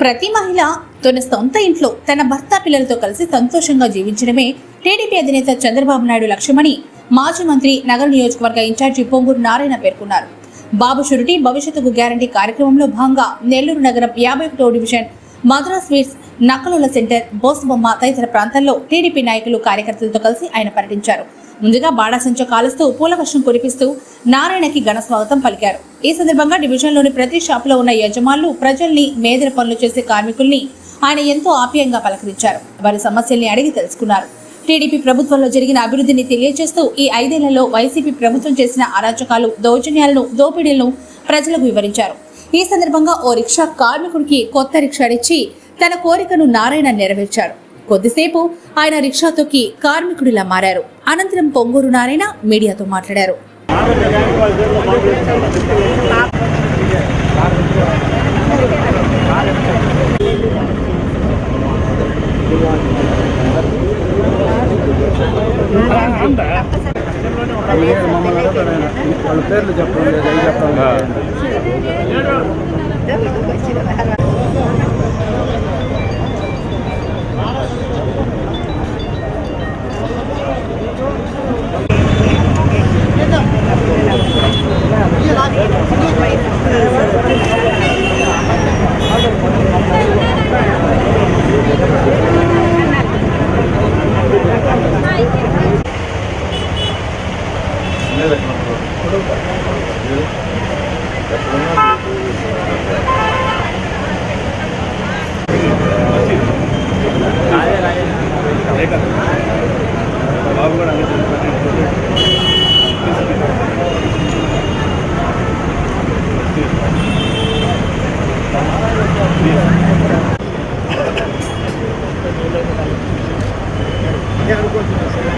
ప్రతి మహిళ తన సొంత ఇంట్లో తన భర్త పిల్లలతో కలిసి సంతోషంగా జీవించడమే టీడీపీ అధినేత చంద్రబాబు నాయుడు లక్ష్యమని మాజీ మంత్రి నగర నియోజకవర్గ ఇన్ఛార్జి పొంగూరు నారాయణ పేర్కొన్నారు. బాబు షురిటీ భవిష్యత్తుకు గ్యారంటీ కార్యక్రమంలో భాగంగా నెల్లూరు నగరం యాభై ఒకటో డివిజన్ మద్రాస్ స్వీట్స్ నక్కలుల సెంటర్ బోసుబొమ్మ తదితర ప్రాంతాల్లో టీడీపీ నాయకులు కార్యకర్తలతో కలిసి ఆయన పర్యటించారు. ముందుగా బాణాసంచ కాలుస్తూ పూల వర్షం కురిపిస్తూ నారాయణకి ఘన స్వాగతం పలికారు. ఈ సందర్భంగా డివిజన్లోని ప్రతి షాపులో ఉన్న యజమానులు ప్రజల్ని మేదర పనులు చేసే కార్మికుల్ని ఆయన ఎంతో ఆప్యాయంగా పలకరించారు. వారి సమస్యల్ని అడిగి తెలుసుకున్నారు. టీడీపీ ప్రభుత్వంలో జరిగిన అభివృద్ధిని తెలియజేస్తూ ఈ ఐదేళ్ళలో వైసీపీ ప్రభుత్వం చేసిన అరాచకాలు దౌర్జన్యాలను దోపిడీలను ప్రజలకు వివరించారు. ఈ సందర్భంగా ఓ రిక్షా కార్మికుడికి కొత్త రిక్షాడిచ్చి తన కోరికను నారాయణ నెరవేర్చారు. కొద్దిసేపు ఆయన రిక్షా తొక్కి కార్మికుడిలా మారారు. అనంతరం పొంగూరు నారాయణ మీడియాతో మాట్లాడారు. Yeah, I'm going to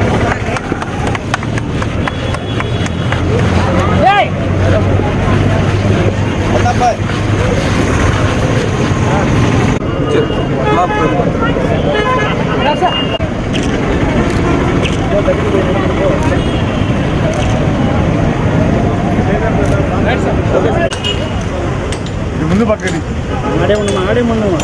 ముందు పక్కడి ఆడే ఉన్నాం ఆడే ఉన్నాం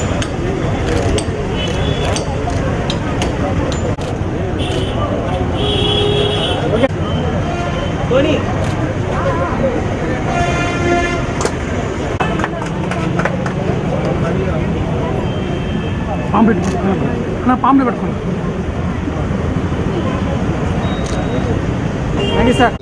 పాంప్లెట్ పెట్టుకుంటున్నాను నా పాములు పెట్టుకున్నాను. Thank you sir.